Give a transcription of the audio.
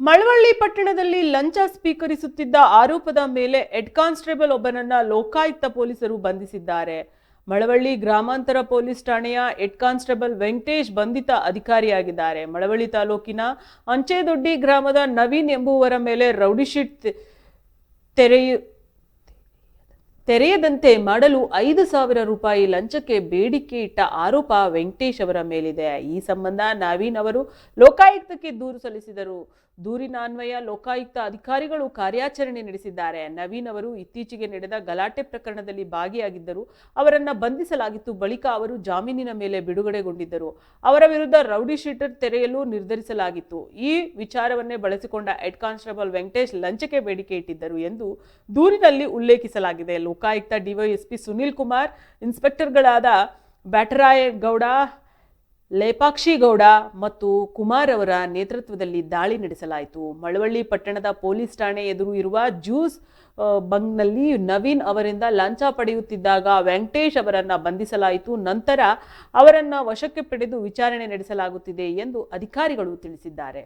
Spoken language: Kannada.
ಮಳವಳ್ಳಿ ಪಟ್ಟಣದಲ್ಲಿ ಲಂಚ ಸ್ವೀಕರಿಸುತ್ತಿದ್ದ ಆರೋಪದ ಮೇಲೆ ಹೆಡ್ ಕಾನ್ಸ್ಟೇಬಲ್ ಒಬ್ಬನನ್ನ ಲೋಕಾಯುಕ್ತ ಪೊಲೀಸರು ಬಂಧಿಸಿದ್ದಾರೆ. ಮಳವಳ್ಳಿ ಗ್ರಾಮಾಂತರ ಪೊಲೀಸ್ ಠಾಣೆಯ ಹೆಡ್ ಕಾನ್ಸ್ಟೇಬಲ್ ವೆಂಕಟೇಶ್ ಬಂಧಿತ ಅಧಿಕಾರಿಯಾಗಿದ್ದಾರೆ. ಮಳವಳ್ಳಿ ತಾಲೂಕಿನ ಅಂಚೆದೊಡ್ಡಿ ಗ್ರಾಮದ ನವೀನ್ ಎಂಬುವರ ಮೇಲೆ ರೌಡಿಶೀಟ್ ತೆರೆಯು ತೆರೆಯದಂತೆ ಮಾಡಲು ಐದು ಸಾವಿರ ರೂಪಾಯಿ ಲಂಚಕ್ಕೆ ಬೇಡಿಕೆ ಇಟ್ಟ ಆರೋಪ ವೆಂಕಟೇಶ್ ಅವರ ಮೇಲಿದೆ. ಈ ಸಂಬಂಧ ನವೀನ್ ಅವರು ಲೋಕಾಯುಕ್ತಕ್ಕೆ ದೂರು ಸಲ್ಲಿಸಿದರು. ದೂರಿನ ಅನ್ವಯ ಲೋಕಾಯುಕ್ತ ಅಧಿಕಾರಿಗಳು ಕಾರ್ಯಾಚರಣೆ ನಡೆಸಿದ್ದಾರೆ. ನವೀನ್ ಅವರು ಇತ್ತೀಚೆಗೆ ನಡೆದ ಗಲಾಟೆ ಪ್ರಕರಣದಲ್ಲಿ ಭಾಗಿಯಾಗಿದ್ದರು ಅವರನ್ನು ಬಂಧಿಸಲಾಗಿತ್ತು. ಬಳಿಕ ಅವರು ಜಾಮೀನಿನ ಮೇಲೆ ಬಿಡುಗಡೆಗೊಂಡಿದ್ದರು. ಅವರ ವಿರುದ್ಧ ರೌಡಿ ಶೀಟರ್ ತೆರೆಯಲು ನಿರ್ಧರಿಸಲಾಗಿತ್ತು. ಈ ವಿಚಾರವನ್ನೇ ಬಳಸಿಕೊಂಡ ಹೆಡ್ ಕಾನ್ಸ್ಟೇಬಲ್ ವೆಂಕಟೇಶ್ ಲಂಚಕ್ಕೆ ಬೇಡಿಕೆ ಇಟ್ಟಿದ್ದರು ಎಂದು ದೂರಿನಲ್ಲಿ ಉಲ್ಲೇಖಿಸಲಾಗಿದೆ. ಲೋಕಾಯುಕ್ತ ಡಿವೈಎಸ್ಪಿ ಸುನೀಲ್ ಕುಮಾರ್, ಇನ್ಸ್ಪೆಕ್ಟರ್ಗಳಾದ ಬ್ಯಾಟರಾಯ ಗೌಡ, ಲೇಪಾಕ್ಷಿ ಗೌಡ ಮತ್ತು ಕುಮಾರ್ ಅವರ ನೇತೃತ್ವದಲ್ಲಿ ದಾಳಿ ನಡೆಸಲಾಯಿತು. ಮಳವಳ್ಳಿ ಪಟ್ಟಣದ ಪೊಲೀಸ್ ಠಾಣೆ ಎದುರು ಇರುವ ಜ್ಯೂಸ್ ಬಂಗ್ನಲ್ಲಿ ನವೀನ್ ಅವರಿಂದ ಲಂಚ ಪಡೆಯುತ್ತಿದ್ದಾಗ ವೆಂಕಟೇಶ್ ಅವರನ್ನು ಬಂಧಿಸಲಾಯಿತು. ನಂತರ ಅವರನ್ನು ವಶಕ್ಕೆ ಪಡೆದು ವಿಚಾರಣೆ ನಡೆಸಲಾಗುತ್ತಿದೆ ಎಂದು ಅಧಿಕಾರಿಗಳು ತಿಳಿಸಿದ್ದಾರೆ.